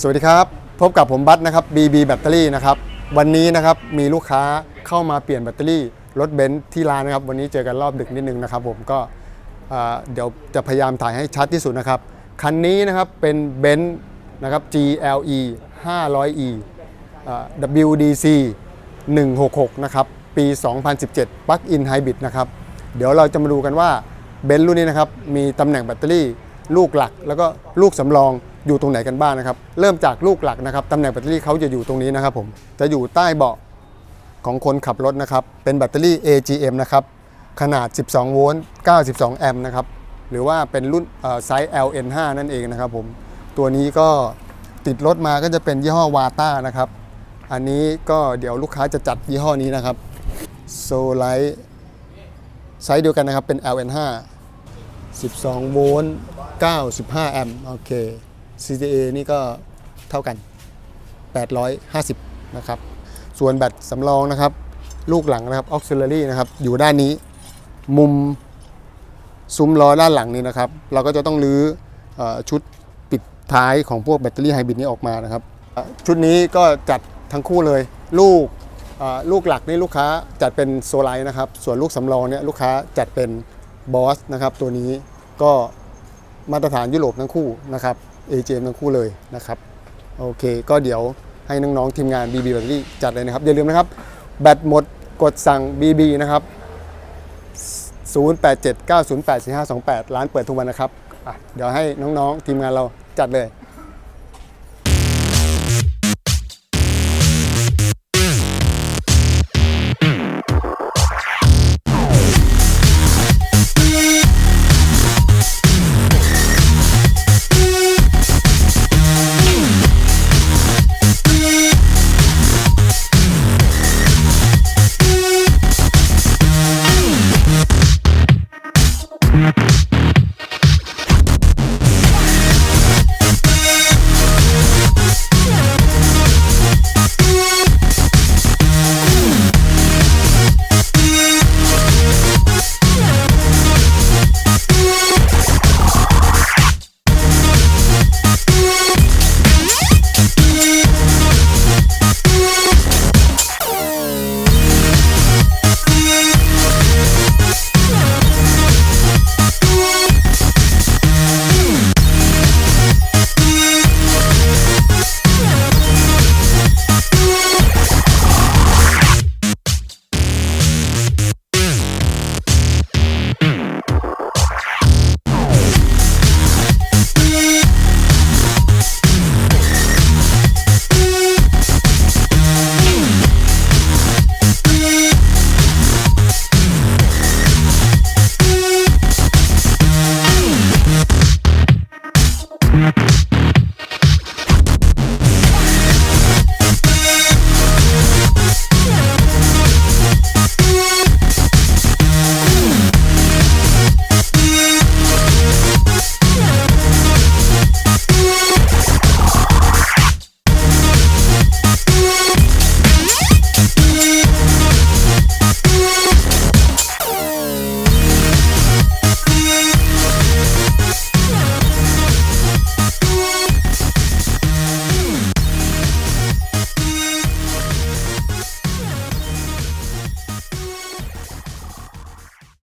สวัสดีครับ พบกับผมบัตนะครับ BB แบตเตอรี่นะครับ วันนี้นะครับมีลูกค้าเข้ามาเปลี่ยนแบตเตอรี่รถเบนซ์ที่ร้านนะครับ วันนี้เจอกันรอบดึกนิดนึงนะครับ ผมก็เดี๋ยวจะพยายามถ่ายให้ชัดที่สุดนะครับ คันนี้นะครับเป็นเบนซ์นะครับ GLE 500E WDC 166 นะครับ ปี 2017 Plug-in Hybrid นะครับ เดี๋ยวเราจะมาดูกันว่าเบนซ์รุ่นนี้นะครับ มีตำแหน่งแบตเตอรี่ลูกหลัก แล้วก็ลูกสำรอง อยู่ตรงไหนกันบ้างนะครับ เริ่มจากลูกหลักนะครับตำแหน่งแบตเตอรี่เขาจะอยู่ตรงนี้นะครับผมจะอยู่ใต้เบาะของคนขับรถนะครับเป็นแบตเตอรี่ AGM นะครับขนาด 12 โวลต์ 92 แอมป์นะครับหรือว่าเป็นรุ่นไซส์ LN5 นั่นเองนะครับผมตัวนี้ก็ติดรถมาก็จะเป็นยี่ห้อวาต้านะครับอันนี้ก็เดี๋ยวลูกค้าจะจัดยี่ห้อนี้นะครับโซไลท์ไซส์เดียวกันนะครับเป็น LN5 12 โวลต์ 95 แอมป์โอเค CTA นี่ก็เท่ากัน 850 นะครับ ส่วนแบตสำรองนะครับ ลูกหลังนะครับ auxiliary นะครับ อยู่ด้านนี้ มุมซุ้มล้อด้านหลังนี้นะครับ เราก็จะต้องรื้อเอชุดปิดท้ายของพวกแบตเตอรี่ไฮบริดนี้ออกมานะครับ ชุดนี้ก็จัดทั้งคู่เลย ลูกลูกหลักนี่ลูกค้าจัดเป็นโซไลท์นะครับ ส่วนลูกสำรองเนี่ยลูกค้าจัดเป็นบอสนะครับ ตัวนี้ก็มาตรฐานยุโรปทั้งคู่นะครับ AJM ทั้งคู่เลยนะครับโอเค ก็เดี๋ยวให้น้องๆทีมงาน BB Battery จัดเลยนะครับ อย่าลืมนะครับ แบตหมดกดสั่ง BB นะครับ 0879084528 ร้านเปิดทุกวันนะครับเดี๋ยวให้น้องๆทีมงานเราจัดเลย